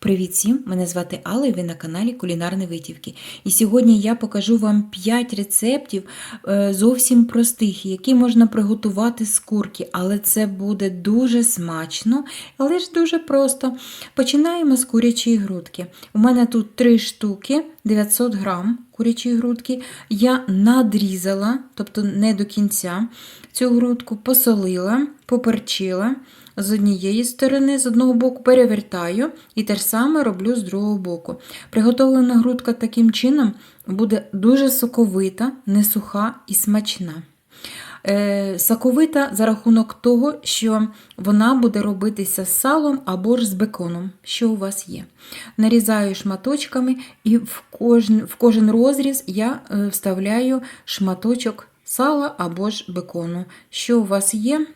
Привіт всім! Мене звати Алла і ви на каналі Кулінарні Витівки. І сьогодні я покажу вам 5 рецептів е, зовсім простих, які можна приготувати з курки, але це буде дуже смачно, але ж дуже просто. Починаємо з курячої грудки. У мене тут 3 штуки, 900 грам курячої грудки. Я надрізала, тобто не до кінця, цю грудку посолила, поперчила з однієї сторони, з одного боку перевертаю і те ж саме роблю з другого боку. Приготовлена грудка таким чином буде дуже соковита, не суха і смачна. Е, соковита за рахунок того, що вона буде робитися з салом або ж з беконом, що у вас є. Нарізаю шматочками, і в кожен, в кожен розріз я е, вставляю шматочок сала або ж бекону. Що у вас є?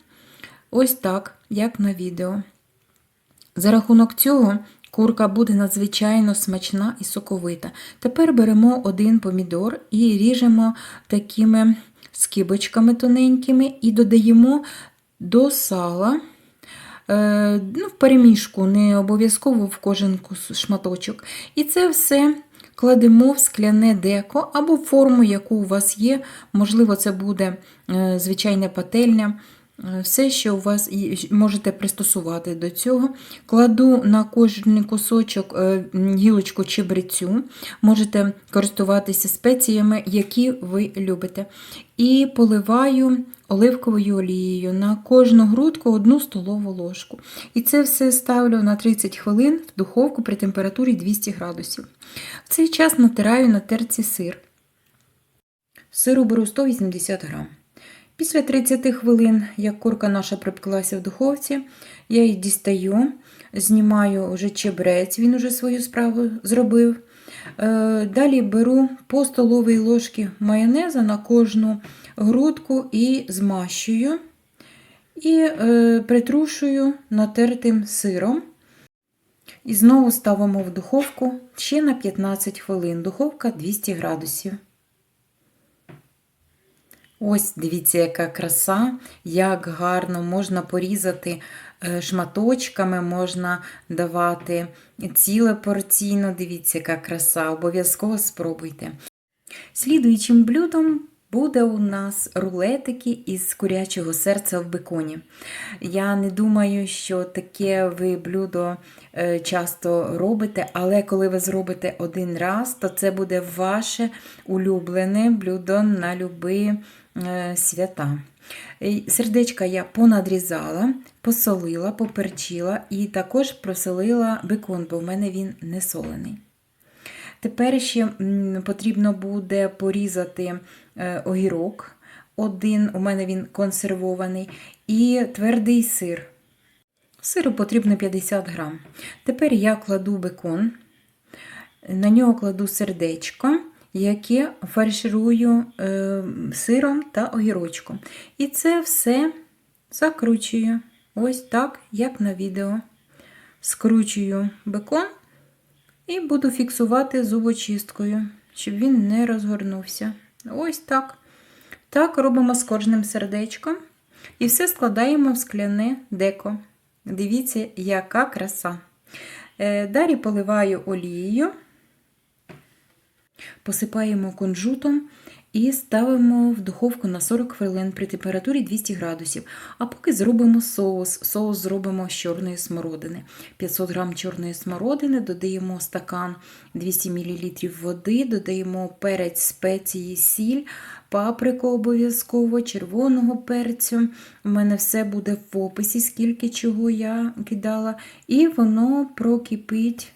Ось так, як на відео. За рахунок цього курка буде надзвичайно смачна і соковита. Тепер беремо один помідор і ріжемо такими скибочками тоненькими і додаємо до сала. Е, ну, В перемішку, не обов'язково в кожен шматочок. І це все кладемо в скляне деко або форму, яку у вас є. Можливо, це буде е, звичайна пательня. Все, що у вас можете пристосувати до цього. Кладу на кожен кусочок е, гілочку чебрецю, можете користуватися спеціями, які ви любите. І поливаю оливковою олією на кожну грудку одну столову ложку. І це все ставлю на 30 хвилин в духовку при температурі 200 градусів. В цей час натираю на терці сир. Сиру беру 180 грам. Після 30 хвилин, як курка наша припеклася в духовці, я її дістаю, знімаю вже чебрець, він уже свою справу зробив. Е, далі беру по столовій ложки майонеза на кожну грудку і змащую і е, притрушую натертим сиром. І знову ставимо в духовку ще на 15 хвилин. Духовка 200 градусів. Ось, дивіться, яка краса, як гарно можна порізати е, шматочками, можна давати ціле порційно. Дивіться, яка краса, обов'язково спробуйте. Слідуючим блюдом буде у нас рулетики із курячого серця в беконі. Я не думаю, що таке ви блюдо е, часто робите, але коли ви зробите один раз, то це буде ваше улюблене блюдо на любий Е, свята. Сердечка я понадрізала, посолила, поперчила і також просолила бекон, бо в мене він не солений. Тепер ще потрібно буде порізати огірок. Один, у мене він консервований, і твердий сир. Сиру потрібно 50 грам. Тепер я кладу бекон, на нього кладу сердечко яке фарширую е, сиром та огірочком. І це все закручую. Ось так, як на відео. Скручую бекон і буду фіксувати зубочисткою, щоб він не розгорнувся. Ось так. Так, робимо з кожним сердечком. І все складаємо в скляне деко. Дивіться, яка краса. Е, далі поливаю олією. Посипаємо кунжутом і ставимо в духовку на 40 хвилин при температурі 200 градусів. А поки зробимо соус. Соус зробимо з чорної смородини. 500 г чорної смородини, додаємо стакан 200 мл води, додаємо перець, спеції, сіль, паприку обов'язково, червоного перцю. У мене все буде в описі, скільки чого я кидала, і воно прокипить.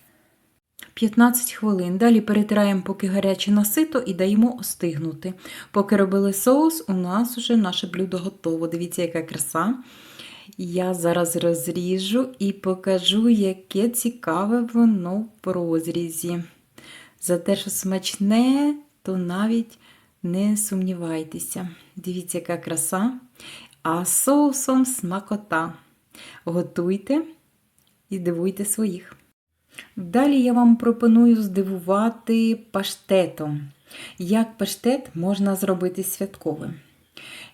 15 хвилин. Далі перетираємо, поки гаряче насито, і даємо остигнути. Поки робили соус, у нас вже наше блюдо готово. Дивіться, яка краса. Я зараз розріжу і покажу, яке цікаве воно в розрізі. За те, що смачне, то навіть не сумнівайтеся. Дивіться, яка краса. А соусом смакота. Готуйте і дивуйте своїх. Далі я вам пропоную здивувати паштетом. Як паштет можна зробити святковим.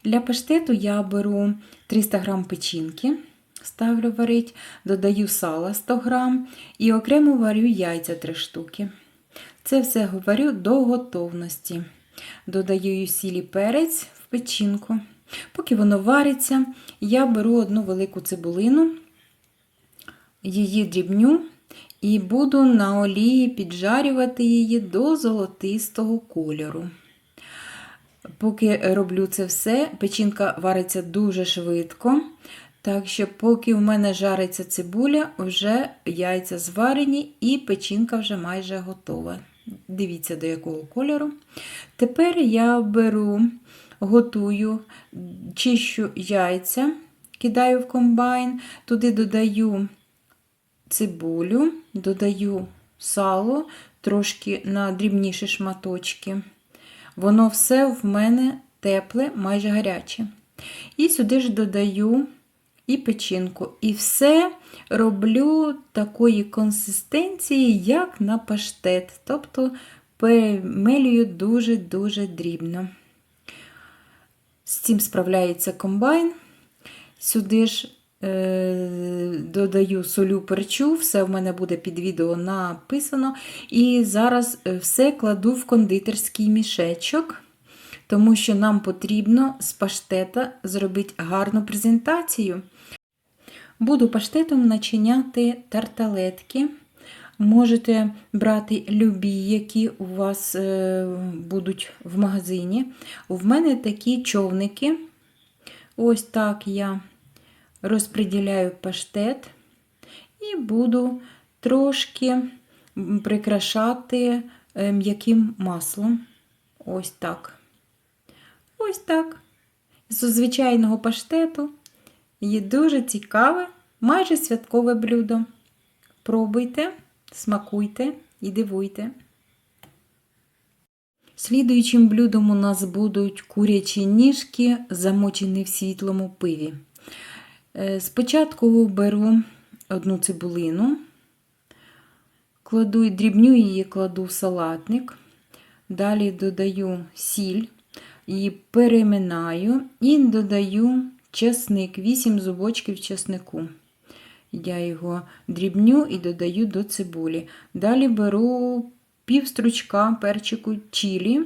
Для паштету я беру 300 г печінки, ставлю варить, додаю сала 100 грам і окремо варю яйця 3 штуки. Це все варю до готовності. Додаю сілі перець в печінку. Поки воно вариться, я беру одну велику цибулину, її дрібню і буду на олії піджарювати її до золотистого кольору. Поки роблю це все, печінка вариться дуже швидко. Так що, поки в мене жариться цибуля, вже яйця зварені і печінка вже майже готова. Дивіться, до якого кольору. Тепер я беру, готую, чищу яйця, кидаю в комбайн, туди додаю цибулю, додаю сало, трошки на дрібніші шматочки. Воно все в мене тепле, майже гаряче. І сюди ж додаю і печінку. І все роблю такої консистенції, як на паштет. Тобто перемелюю дуже-дуже дрібно. З цим справляється комбайн. Сюди ж додаю солю перчу, все в мене буде під відео написано. І зараз е, все кладу в кондитерський мішечок, тому що нам потрібно з паштета зробити гарну презентацію. Буду паштетом начиняти тарталетки. Можете брати любі, які у вас е, будуть в магазині. В мене такі човники. Ось так я розподіляю паштет і буду трошки прикрашати е, м'яким маслом. Ось так. Ось так. З звичайного паштету є дуже цікаве, майже святкове блюдо. Пробуйте, смакуйте і дивуйте. Слідуючим блюдом у нас будуть курячі ніжки, замочені в світлому пиві. Е, Спочатку беру одну цибулину, кладу дрібню її кладу в салатник, далі додаю сіль, її переминаю і додаю чесник, 8 зубочків чеснику. Я його дрібню і додаю до цибулі. Далі беру пів стручка перчику чілі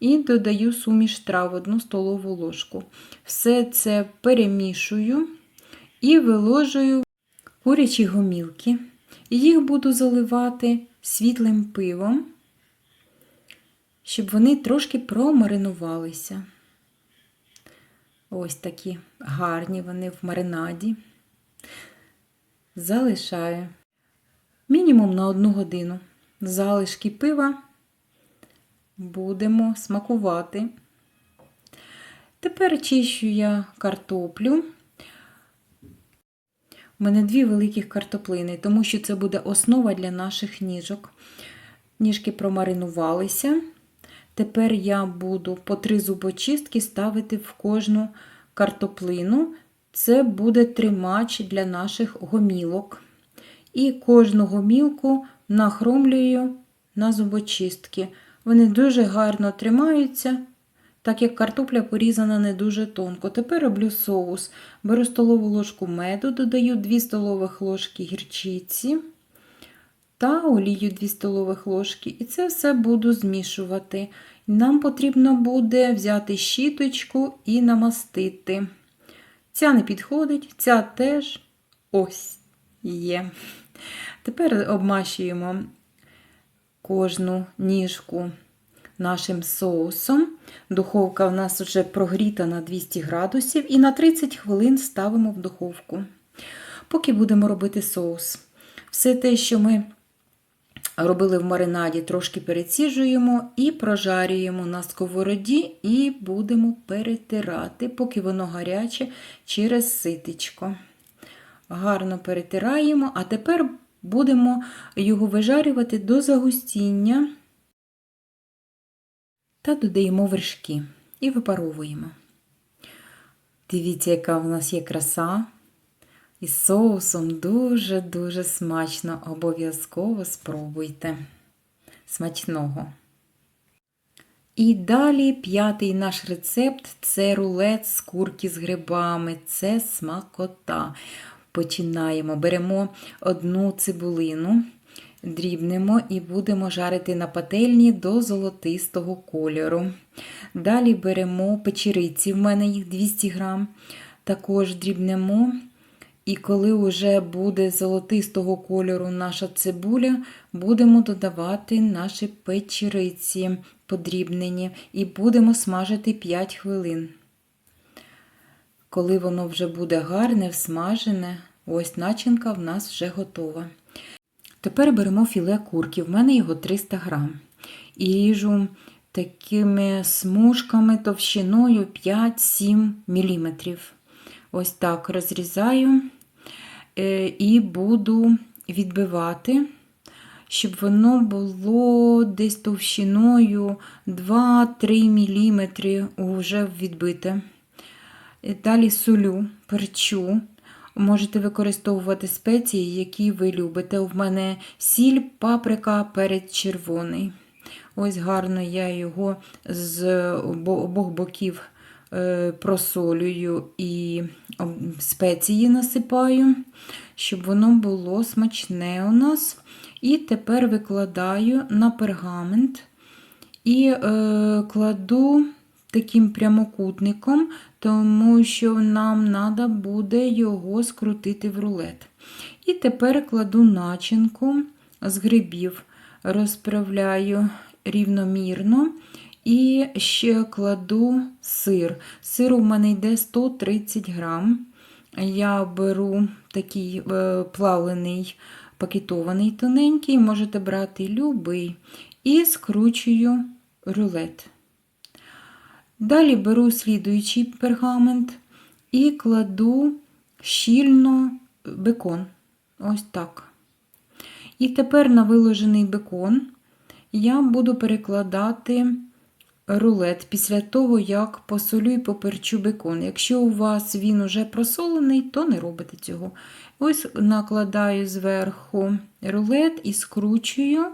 і додаю суміш трав, одну столову ложку. Все це перемішую і виложую курячі гомілки. Їх буду заливати світлим пивом, щоб вони трошки промаринувалися. Ось такі гарні вони в маринаді. Залишаю мінімум на одну годину. Залишки пива будемо смакувати. Тепер чищу я картоплю. У мене дві великих картоплини, тому що це буде основа для наших ніжок. Ніжки промаринувалися. Тепер я буду по три зубочистки ставити в кожну картоплину. Це буде тримач для наших гомілок. І кожну гомілку нахромлюю на зубочистки. Вони дуже гарно тримаються, так як картопля порізана не дуже тонко. Тепер роблю соус. Беру столову ложку меду, додаю 2 столових ложки гірчиці та олію 2 столових ложки. І це все буду змішувати. Нам потрібно буде взяти щіточку і намастити. Ця не підходить, ця теж ось є. Тепер обмащуємо кожну ніжку нашим соусом. Духовка в нас вже прогріта на 200 градусів і на 30 хвилин ставимо в духовку. Поки будемо робити соус. Все те, що ми робили в маринаді, трошки переціжуємо і прожарюємо на сковороді, і будемо перетирати, поки воно гаряче через ситечко. Гарно перетираємо, а тепер будемо його вижарювати до загустіння та додаємо вершки і випаровуємо. Дивіться, яка в нас є краса. І соусом дуже-дуже смачно. Обов'язково спробуйте. Смачного. І далі п'ятий наш рецепт це рулет з курки з грибами. Це смакота. Починаємо. Беремо одну цибулину, дрібнемо і будемо жарити на пательні до золотистого кольору. Далі беремо печериці, в мене їх 200 грам. Також дрібнемо. І коли вже буде золотистого кольору наша цибуля, будемо додавати наші печериці подрібнені і будемо смажити 5 хвилин. Коли воно вже буде гарне, всмажене, ось начинка в нас вже готова. Тепер беремо філе курки, в мене його 300 грам. І ріжу такими смужками товщиною 5-7 мм. Ось так розрізаю е, і буду відбивати, щоб воно було десь товщиною 2-3 мм вже відбите. Е, Далі солю, перчу. Можете використовувати спеції, які ви любите. У мене сіль, паприка, перець червоний. Ось гарно я його з обох боків е, просолюю і спеції насипаю, щоб воно було смачне у нас. І тепер викладаю на пергамент і е, кладу таким прямокутником, тому що нам треба буде його скрутити в рулет. І тепер кладу начинку з грибів, розправляю рівномірно. І ще кладу сир. Сир у мене йде 130 грам. Я беру такий е, плавлений, пакетований тоненький, можете брати любий, і скручую рулет. Далі беру слідуючий пергамент і кладу щільно бекон. Ось так. І тепер на виложений бекон я буду перекладати рулет після того, як посолю і поперчу бекон. Якщо у вас він уже просолений, то не робите цього. Ось накладаю зверху рулет і скручую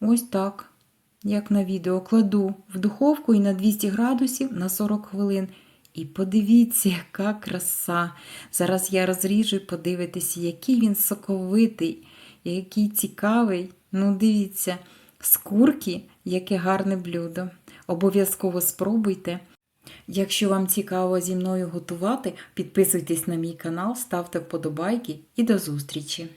ось так, як на відео, кладу в духовку і на 200 градусів на 40 хвилин. І подивіться, яка краса. Зараз я розріжу і подивитися, який він соковитий, який цікавий. Ну, дивіться, з курки, яке гарне блюдо. Обов'язково спробуйте. Якщо вам цікаво зі мною готувати, підписуйтесь на мій канал, ставте вподобайки і до зустрічі!